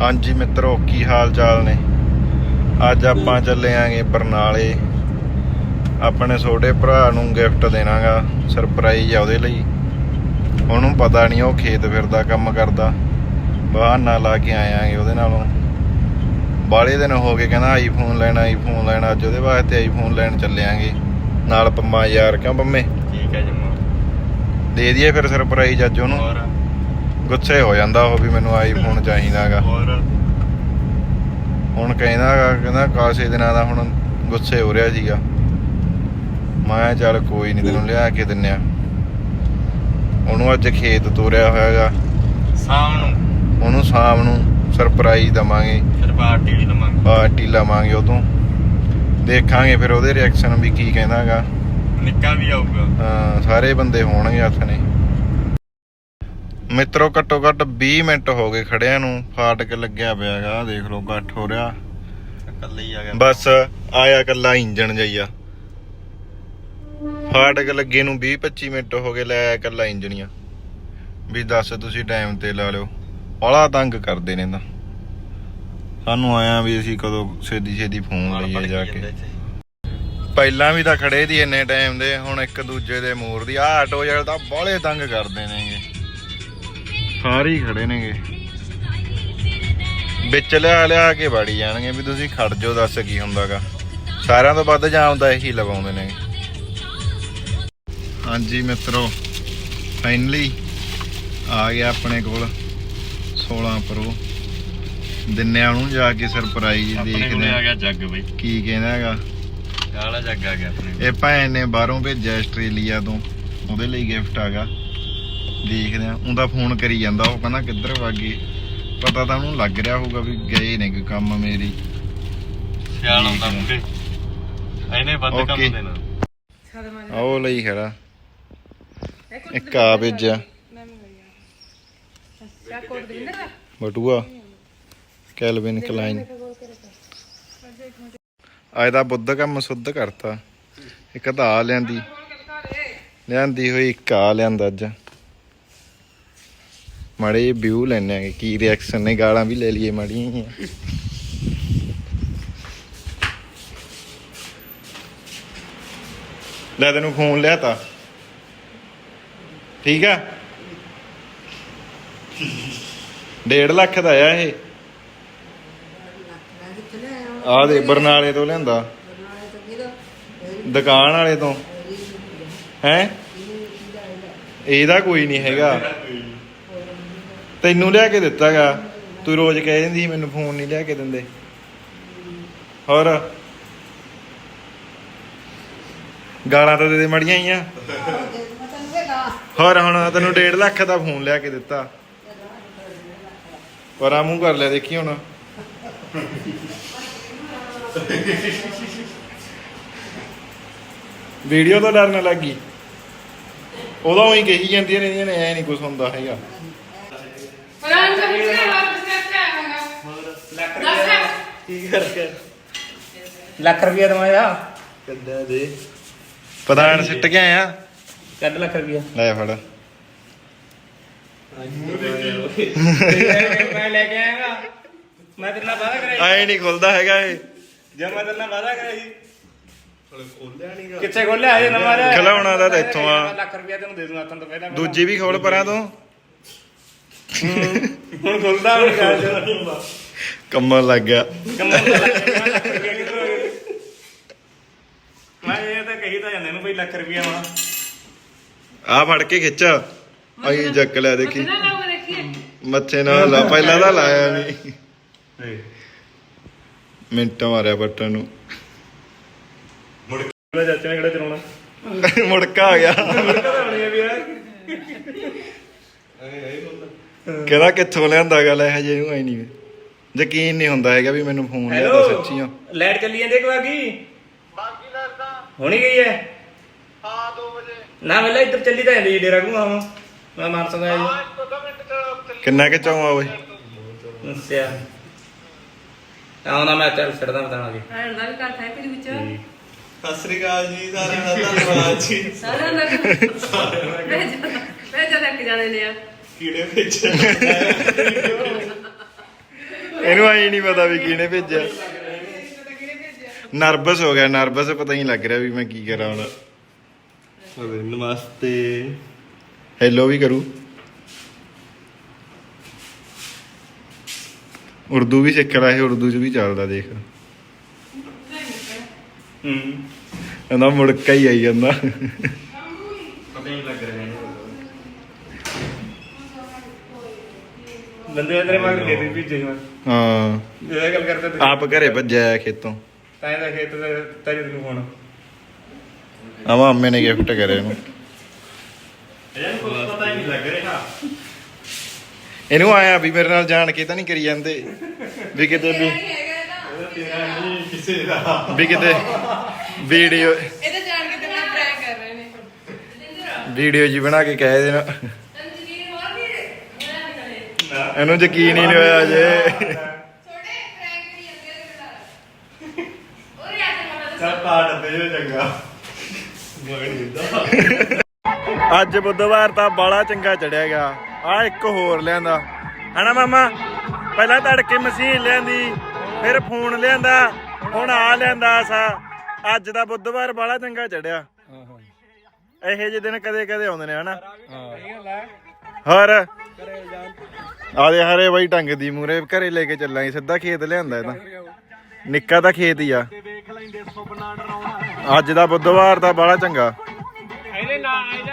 ਹਾਂਜੀ ਮਿੱਤਰੋ ਕੀ ਹਾਲ ਚਾਲ ਨੇ? ਅੱਜ ਆਪਾਂ ਚੱਲੇ ਆਂਗੇ ਬਰਨਾਲੇ। ਆਪਣੇ ਛੋਟੇ ਭਰਾ ਨੂੰ ਗਿਫਟ ਦੇਣਾਗਾ ਸਰਪ੍ਰਾਈਜ਼ ਆ ਉਹਦੇ ਲਈ। ਉਹਨੂੰ ਪਤਾ ਨਹੀਂ ਉਹ ਖੇਤ ਫਿਰਦਾ ਕੰਮ ਕਰਦਾ। ਬਹਾਨਾ ਲਾ ਕੇ ਆਇਆਂਗੇ ਉਹਦੇ ਨਾਲੋਂ। ਬਾਲੇ ਦਿਨ ਹੋ ਗਏ ਕਹਿੰਦਾ ਆਈਫੋਨ ਲੈਣਾ ਆਈਫੋਨ ਲੈਣਾ। ਅੱਜ ਉਹਦੇ ਵਾਸਤੇ ਆਈਫੋਨ ਲੈਣ ਚੱਲਿਆਂਗੇ ਨਾਲ ਪੰਮਾ ਯਾਰ ਕਿਉਂ ਪੰਮੇ? ਠੀਕ ਹੈ ਜੰਮੂ। ਦੇ ਦਈਏ ਫਿਰ ਸਰਪ੍ਰਾਈਜ਼ ਅੱਜ ਉਹਨੂੰ। ਹੋਰ? ਗੁੱਸੇ ਹੋ ਜਾਂਦਾ ਉਹ ਵੀ ਮੈਨੂੰ ਆਈਫੋਨ ਚਾਹੀਦਾਗਾ। ਹੁਣ ਕਹਿੰਦਾਗਾ ਕਹਿੰਦਾ ਕਾਸੇ ਦਿਨਾਂ ਦਾ ਹੁਣ ਗੁੱਸੇ ਹੋ ਰਿਹਾ ਸੀਗਾ। ਮੈਂ ਚੱਲ ਕੋਈ ਨਹੀਂ ਤੈਨੂੰ ਲਿਆ ਕੇ ਦਿੰਨੇ ਆ। ਉਹਨੂੰ ਅੱਜ ਖੇਤ ਤੋਰਿਆ ਹੋਇਆਗਾ। ਸ਼ਾਮ ਨੂੰ? ਉਹਨੂੰ ਸ਼ਾਮ ਨੂੰ ਸਰਪ੍ਰਾਈਜ਼ ਦਵਾਂਗੇ। ਫਿਰ ਪਾਰਟੀ ਵੀ ਲਵਾਂਗੇ ਪਾਰਟੀ ਲਵਾਂਗੇ ਉਹ ਤੋਂ ਦੇਖਾਂਗੇ ਫਿਰ ਉਹਦੇ ਰਿਐਕਸ਼ਨ ਵੀ ਕੀ ਕਹਿੰਦਾਗਾ। ਨਿੱਕਾ ਵੀ ਆਊਗਾ। ਹਾਂ, ਸਾਰੇ ਬੰਦੇ ਹੋਣਗੇ ਹੱਥ ਨੇ। ਮਿੱਤਰੋ ਘੱਟੋ ਘੱਟ 20 ਮਿੰਟ ਹੋ ਗਏ ਖੜਿਆਂ ਨੂੰ। ਫਾਟਕ ਲੱਗਿਆ ਪਿਆਗਾ ਆਹ ਦੇਖ ਲਓ ਇਕੱਠ ਹੋ ਰਿਹਾ। ਇਕੱਲੇ ਹੀ ਆ ਗਿਆ। ਬਸ ਆਇਆ ਕੱਲਾ ਇੰਜਣ ਜਈਆ ਫਾਟਕ ਲੱਗੇ ਨੂੰ 20 25 ਮਿੰਟ ਹੋ ਗਏ ਲੈ ਆਇਆ ਕੱਲਾ ਇੰਜਣੀਆਂ ਵੀ ਦੱਸ ਤੁਸੀਂ ਟਾਈਮ ਤੇ ਲਾ ਲਿਓ। ਬੜਾ ਤੰਗ ਕਰਦੇ ਨੇ ਤਾਂ। ਸਾਨੂੰ ਆਇਆ ਵੀ ਅਸੀਂ ਕਦੋਂ ਛੇਦੀ ਛੇਦੀ ਫੋਨ ਲਈਏ ਜਾ ਕੇ। ਪਹਿਲਾਂ ਵੀ ਤਾਂ ਖੜੇ ਦੀ ਇੰਨੇ ਟਾਈਮ ਦੇ ਹੁਣ ਇੱਕ ਦੂਜੇ ਦੇ ਮੋਰ ਦੀ। ਆਹ ਆਟੋ ਵਾਲੇ ਤਾਂ ਤੰਗ ਕਰਦੇ ਨੇਗੇ ਸਾਰੇ ਹੀ ਖੜੇ ਨੇਗੇ। ਵਿੱਚ ਲਿਆ ਲਿਆ ਕੇ ਵੜੀ ਜਾਣਗੇ ਵੀ ਤੁਸੀਂ ਖੜ ਜਾਓ ਦੱਸ ਕੀ ਹੁੰਦਾਗਾ। ਸਾਰਿਆਂ ਤੋਂ ਵੱਧ ਜਾਮ ਦਾ ਇਹੀ ਲਵਾਉਂਦੇ ਨੇ ਹਾਂਜੀ ਮਿੱਤਰੋ ਫਾਈਨਲੀ ਆ ਗਿਆ ਆਪਣੇ ਕੋਲ 16 ਪ੍ਰੋ ਦਿੰਨੇ ਆ ਉਹਨੂੰ ਜਾ ਕੇ ਸਰਪ੍ਰਾਈਜ਼ ਦੇਖਦੇ ਆ ਆ ਗਿਆ ਜੱਗ ਬਈ। ਕੀ ਕਹਿੰਦਾ ਹੈਗਾ? ਕਾਲਾ ਜੱਗ ਆ ਗਿਆ ਆਪਣੇ ਇਹ ਭੈਣ ਨੇ ਬਾਹਰੋਂ ਭੇਜਿਆ ਆਸਟ੍ਰੇਲੀਆ ਤੋਂ। ਉਹਦੇ ਲਈ ਗਿਫਟ ਆਗਾ ਦੇਖਦੇ ਆ। ਉਹਦਾ ਫੋਨ ਕਰੀ ਜਾਂਦਾ ਉਹ ਕਹਿੰਦਾ ਕਿੱਧਰ ਵਾਗੇ ਪਤਾ ਤਾਂ ਉਹਨੂੰ ਲੱਗ ਰਿਹਾ ਹੋਊਗਾ ਵੀ ਗਏ ਨੇ ਕੋਈ ਕੰਮ ਮੇਰੀ। ਸਿਆਲ ਆਉਂਦਾ ਮੁੰਡੇ। ਇਹਨੇ ਵੱਧ ਕੰਮ. ਦੇਣਾ। ਆ ਉਹ ਲਈ ਖੜਾ। ਇੱਕ ਆ ਭੇਜਿਆ ਬਟੂਆ ਕੈਲਵਿਨ ਕਲਾਈਨ। ਅੱਜ ਦਾ ਬੁੱਧ ਕੰਮ ਸੁੱਧ ਕਰਤਾ। ਇੱਕ ਆ ਲਿਆਂਦੀ। ਲਿਆਂਦੀ ਹੋਈ ਇੱਕ ਆ ਲਿਆਂਦਾ ਅੱਜ। ਮਾੜੇ ਵਿਊ ਲੈਣੇ ਆ ਕੀ ਰਿਐਕਸ਼ਨ ਨੇ, ਗਾਲਾਂ ਵੀ ਲੈ ਲਈਏ ਮਾੜੀਆਂ ਲੈ ਤੈਨੂੰ ਫੋਨ ਲਿਆਤਾ। ਠੀਕ ਆ? 1.5 ਲੱਖ ਦਾ ਆ ਇਹ। ਆ ਦੇ, ਬਰਨਾਲੇ ਤੋਂ ਲਿਆਂਦਾ। ਦੁਕਾਨ ਵਾਲੇ ਤੋਂ। ਹੈ? ਇਹਦਾ ਕੋਈ ਨਹੀਂ ਹੈਗਾ। ਤੈਨੂੰ ਲਿਆ ਕੇ ਦਿੱਤਾਗਾ। ਤੂੰ ਰੋਜ਼ ਕਹਿ ਦਿੰਦੀ ਸੀ ਮੈਨੂੰ ਫੋਨ ਨਹੀਂ ਲਿਆ ਕੇ ਦਿੰਦੇ। ਹੋਰ? ਗਾਲਾਂ ਤਾਂ ਦੇ ਦੇ ਮੜੀਆਂ ਹੀ ਆ। ਹੋਰ, ਹੁਣ ਤੈਨੂੰ 1.5 ਲੱਖ ਦਾ ਫੋਨ ਲਿਆ ਕੇ ਦਿੱਤਾ। ਪਰ ਮੂੰਹ ਕਰ ਲਿਆ, ਦੇਖੀ ਹੁਣ। ਵੀਡੀਓ ਤੋਂ ਡਰਨ ਲੱਗੀ। ਉਦੋਂ ਹੀ ਕਹੀ ਜਾਂਦੀਆਂ ਰਹਿੰਦੀਆਂ ਨੇ ਐ ਨਹੀਂ ਕੁਝ ਹੁੰਦਾ ਹੈਗਾ। ਪ੍ਰਧਾਨ ਜੀ ਕਿਹਨੇ ਵਾਪਸ ਕਰਕੇ ਆਵਾਂਗਾ ਦੱਸ ਕੀ ਕਰਕੇ ਲੱਖ ਰੁਪਇਆ ਦਵਾਇਆ। ਕਿੱਦਾਂ ਦੇ? ਪ੍ਰਧਾਨ ਸਿੱਟ ਕੇ ਆਇਆ। ਕੱਢ ਲੱਖ ਰੁਪਇਆ ਲੈ ਫੜ। ਮੈਂ ਲੈ ਕੇ ਆਇਆਗਾ। ਮੈਂ ਤੇਰੇ ਨਾਲ ਵਾਦਾ ਕਰਾਈ ਐ ਨਹੀਂ ਖੁੱਲਦਾ ਹੈਗਾ ਇਹ। ਜਦ ਮੈਂ ਤੇਰੇ ਨਾਲ ਵਾਦਾ ਕਰਾਈ ਸੀ। ਕਿੱਥੇ ਖੋਲਿਆ ਹਜੇ ਨਵਾਂ? ਲਿਆ ਖਿਲਾਉਣਾ ਤਾਂ ਇੱਥੋਂ ਆ। ਲੱਖ ਰੁਪਇਆ ਤੈਨੂੰ ਦੇ ਦੂੰਗਾ ਤੁਹਾਨੂੰ ਤੋਂ ਪਹਿਲਾਂ ਦੂਜੀ ਵੀ ਖੋਲ ਪਰਾਂ ਤੋਂ। ਹੁਣ ਖੁੱਲਦਾ ਹੁਣ ਜਾ ਕੰਮਣ ਲੱਗ ਗਿਆ। ਮੈਂ ਇਹ ਤਾਂ ਕਹੀ ਤਾਂ ਜਾਂਦੇ ਨੂੰ ਬਈ ਲੱਖ ਰੁਪਇਆ ਵਾ ਆ ਫੜ ਕੇ ਖਿੱਚ। ਆਈ ਜੱਕ ਲੈ ਦੇਖੀ ਮੱਥੇ ਨਾਲ ਲਾ ਪਹਿਲਾਂ ਤਾਂ ਲਾਇਆ ਨਹੀਂ ਮਿੰਟ ਮਾਰਿਆ ਬਟਨ ਨੂੰ। ਉਹਦਾ ਚਾਚੇ ਨੇ ਕਿਹੜਾ ਚਲਾਉਣਾ? ਮੁੜਕਾ ਆ ਗਿਆ। ਕਦਾ ਬਣੀ ਆ ਵੀ ਆ ਕਹਿੰਦਾ ਕਿੱਥੋਂ ਲਿਆਂਦਾ ਗੱਲ ਇਹ ਜੇ ਨੂੰ ਆਈ ਨਹੀਂ ਯਕੀਨ ਨਹੀਂ ਹੁੰਦਾ ਹੈਗਾ ਵੀ ਮੈਨੂੰ ਫੋਨ ਲਿਆਦਾ ਸੱਚੀਆਂ ਲਾਈਟ ਚੱਲੀ ਜਾਂਦੀ ਕਿ ਬਾਕੀ ਬਾਕੀ ਦਾ ਤਾਂ। ਹੋਣੀ ਗਈ ਹੈ? ਹਾਂ 2 ਵਜੇ। ਨਾ ਵੇਲੇ ਇੱਧਰ ਚੱਲੀ ਤਾਂ ਜਾਂਦੀ ਡੇਰਾ ਘੁਮਾ ਮੈਂ ਮੈਂ ਮਾਰ ਸਕਦਾ ਹਾਂ ਇੱਕ ਦੋ ਮਿੰਟ ਚ ਚੱਲੀ ਕਿੰਨਾ ਕਿ ਚਾਹਾਂ ਓਏ? ਜੀ ਅੱਛਾ। ਆਉਣਾ ਮੈਂ ਚੱਲ ਛੱਡਦਾ ਬਤਾਣਾ ਜੀ ਭੈਣ ਦਾ ਵੀ ਘਰ ਹੈ ਫਿਰ ਵਿੱਚ। ਸਤਿ ਸ੍ਰੀ ਅਕਾਲ ਜੀ ਸਾਰਿਆਂ ਦਾ ਧੰਨਵਾਦ ਜੀ। ਸਾਰਿਆਂ ਦਾ। ਮੈਂ ਜਦ ਮੈਂ ਜਦ ਇੱਕ ਜਾਣੇ ਨੇ ਆ। ਕੀੜੇ ਵਿੱਚ ਇਹਨੂੰ ਆਈ ਨਹੀਂ ਪਤਾ ਵੀ ਕਿਹਨੇ ਭੇਜਿਆ। ਨਰਵਸ ਹੋ ਗਿਆ ਨਰਵਸ ਪਤਾ ਹੀ ਨਹੀਂ ਲੱਗ ਰਿਹਾ ਵੀ ਮੈਂ ਕੀ ਕਰਾਂ ਹੁਣ। ਓਏ ਨਮਸਤੇ। ਹੈਲੋ ਵੀ ਕਰੂ। ਉਰਦੂ ਵੀ ਸਿੱਖ ਰਿਹਾ ਹੈ ਉਰਦੂ ਚ ਵੀ ਚੱਲਦਾ ਦੇਖ। ਹੂੰ। ਕਹਿੰਦਾ ਮੁੜਕਾ ਹੀ ਆਈ ਜਾਂਦਾ। ਪਤਾ ਨਹੀਂ ਲੱਗ ਰਿਹਾ। ਬੰਦੇ ਤੇਰੇ ਮਗਰ ਖੇਤ ਵੀ ਭੇਜੇ ਮੈਂ ਹਾਂ। ਜਿਹੜਾ ਗੱਲ ਕਰਦਾ ਤੂੰ ਆਪ ਘਰੇ ਭੱਜਿਆ ਖੇਤੋਂ। ਤਾਂ ਇਹਦਾ ਖੇਤ ਦਾ ਤੇਰੇ ਨੂੰ ਫੋਨ। ਆ ਮਾਮੇ ਨੇ ਗਿਫਟ ਕਰਿਆ ਇਹਨੂੰ। ਇਹਨੂੰ ਕੁਝ ਪਤਾ ਹੀ ਨਹੀਂ ਲੱਗ ਰਿਹਾ। ਇਹਨੂੰ ਆਇਆ ਵੀ ਮੇਰੇ ਨਾਲ ਜਾਣ ਕੇ ਤਾਂ ਨਹੀਂ ਕਰੀ ਜਾਂਦੇ। ਵੀ ਕਿਤੇ ਵੀ ਤੇਰਾ ਨਹੀਂ ਕਿਸੇ ਦਾ। ਵੀ ਕਿਤੇ ਵੀਡੀਓ ਇਹ ਤਾਂ ਜਾਣ ਕੇ ਤੇ ਮੈਂ ਪ੍ਰੈਂਕ ਕਰ ਰਹੇ ਨੇ। ਵੀਡੀਓ ਜੀ ਬਣਾ ਕੇ ਕਹਿ ਦੇਣਾ ਅੰਜਲੀਨ ਹੋਰ ਵੀ ਮੇਰਾ ਨਿਕਲੇ ਇਹਨੂੰ ਯਕੀਨ ਹੀ ਨਹੀਂ ਹੋਇਆ ਜੇ ਛੋਟੇ ਪ੍ਰੈਂਕ ਨਹੀਂ ਅੰਦਰ ਬਣਾ ਉਹ ਯਾਰ ਤੇ ਚੱਲ ਪਾ ਡੱਬੇ ਜੋ ਚੰਗਾ। ਮਗਰ ਅੱਜ ਬੁੱਧਵਾਰ ਤਾਂ ਬਾਲਾ ਚੰਗਾ ਚੜਿਆ ਗਿਆ। ਆ ਇੱਕ ਹੋਰ ਲਿਆਂਦਾ। ਹਨਾ ਮਾਮਾ? ਪਹਿਲਾਂ ਤੜਕੇ ਮਸ਼ੀਨ ਲਿਆਂਦੀ ਫਿਰ ਫੋਨ ਲਿਆਂਦਾ ਹੁਣ ਆ ਲਿਆਂਦਾ ਸਾ ਅੱਜ ਦਾ ਬੁੱਧਵਾਰ ਬਾਲਾ ਚੰਗਾ ਚੜਿਆ। ਇਹੋ ਜਿਹੇ ਦਿਨ ਕਦੇ ਕਦੇ ਆਉਂਦੇ ਨੇ ਹਨਾ? ਹੋਰ? ਆ ਦੇ ਹਰੇ ਬਾਈ ਟੰਗ ਦੀ ਮੂਰੇ ਘਰੇ ਲੈ ਕੇ ਚੱਲਾਂਗੇ ਸਿੱਧਾ ਖੇਤ ਲਿਆਂਦਾ ਇਹ ਤਾਂ। ਨਿੱਕਾ ਤਾਂ ਖੇਤ ਹੀ ਆ। ਅੱਜ ਦਾ ਬੁੱਧਵਾਰ ਦਾ ਬੜਾ ਚੰਗਾ। ਇਹਦੇ ਨਾਲ